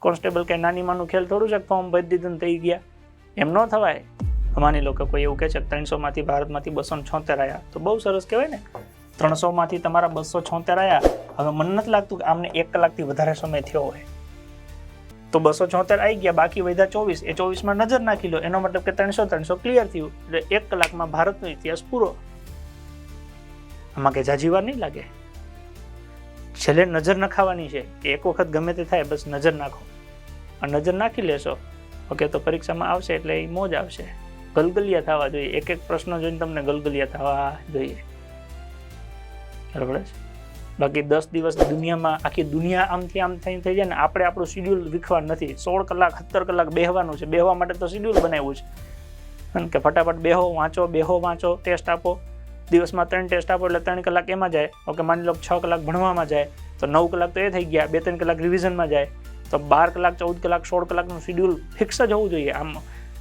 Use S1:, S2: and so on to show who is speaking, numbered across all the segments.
S1: Constable કે નાની માનું ખેલ થોડું છે ફોર્મ ભરી દીધું થઈ ગયા. એમ ન થવાય. માની લો કે કોઈ એવું કહે છે ત્રણસોમાંથી ભારતમાંથી બસો છોતેર આવ્યા તો બહુ સરસ કહેવાય ને. ત્રણસોમાંથી તમારા બસો છોતેર આવ્યા હવે મને નથી લાગતું કે આમને એક કલાકથી વધારે સમય થયો હોય. તો બસો છોતેર આવી ગયા, બાકી વધ્યા ચોવીસ. એ ચોવીસમાં નજર નાખી લો. એનો મતલબ કે ત્રણસો ત્રણસો ક્લિયર થયું. એટલે એક કલાકમાં ભારતનો ઇતિહાસ પૂરો. આમાં કે જાજીવાર નહીં લાગે. છેલ્લે નજર નખાવાની છે એક વખત ગમે તે થાય, બસ નજર નાખો. નજર નાખી લેશો. ઓકે, તો પરીક્ષામાં આવશે એટલે એ મોજ આવશે. ગલગલિયા થવા જોઈએ. એક એક પ્રશ્ન જોઈને તમને ગલગલિયા થવા જોઈએ. બરાબર છે? બાકી દસ દિવસ દુનિયામાં, આખી દુનિયા આમથી આમ થઈ થઈ જાય ને, આપણે આપણું શિડ્યુલ વિખવા નથી. સોળ કલાક, સત્તર કલાક બેહવાનું છે. બેહવા માટે તો શિડ્યુલ બનાવ્યું છે. કે ફટાફટ બેહો, વાંચો બેહો, વાંચો ટેસ્ટ આપો. દિવસમાં ત્રણ ટેસ્ટ આપો એટલે ત્રણ કલાક એમાં જાય. ઓકે, માની લો છ કલાક ભણવામાં જાય, તો નવ કલાક તો એ થઈ ગયા. બે ત્રણ કલાક રિવિઝનમાં જાય. તો બાર કલાક, ચૌદ કલાક, સોળ કલાકનું શિડ્યુલ ફિક્સ જ હોવું જોઈએ. આમ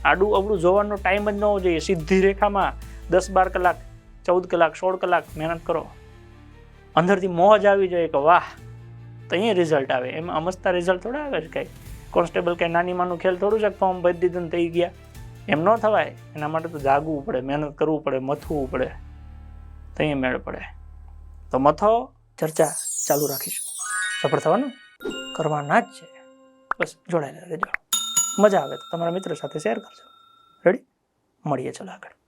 S1: આડું અવડું જોવાનો ટાઈમ જ ન હોવો જોઈએ. સીધી રેખામાં દસ, બાર કલાક, ચૌદ કલાક, સોળ કલાક મહેનત કરો. અંદરથી મોહ જ આવી જોઈએ કે વાહ, તો અહીંયા રિઝલ્ટ આવે. એમાં અમસ્તા રિઝલ્ટ થોડા આવે છે કાંઈ. કોન્સ્ટેબલ કે નાની માનું ખેલ થોડું છે ફોર્મ ભરી દીધું થઈ ગયા. એમ ન થવાય. એના માટે તો જાગવું પડે, મહેનત કરવું પડે, મથવું પડે. તો અહીંયા મેળ પડે. તો મથો ચર્ચા ચાલુ રાખીશું. સફળ થવાનું કરવાના જ છે. બસ જોડાયેલા રહેજો. મજા આવે તો તમારા મિત્રો સાથે શેર કરજો. રેડી મળીએ ચલો આગળ.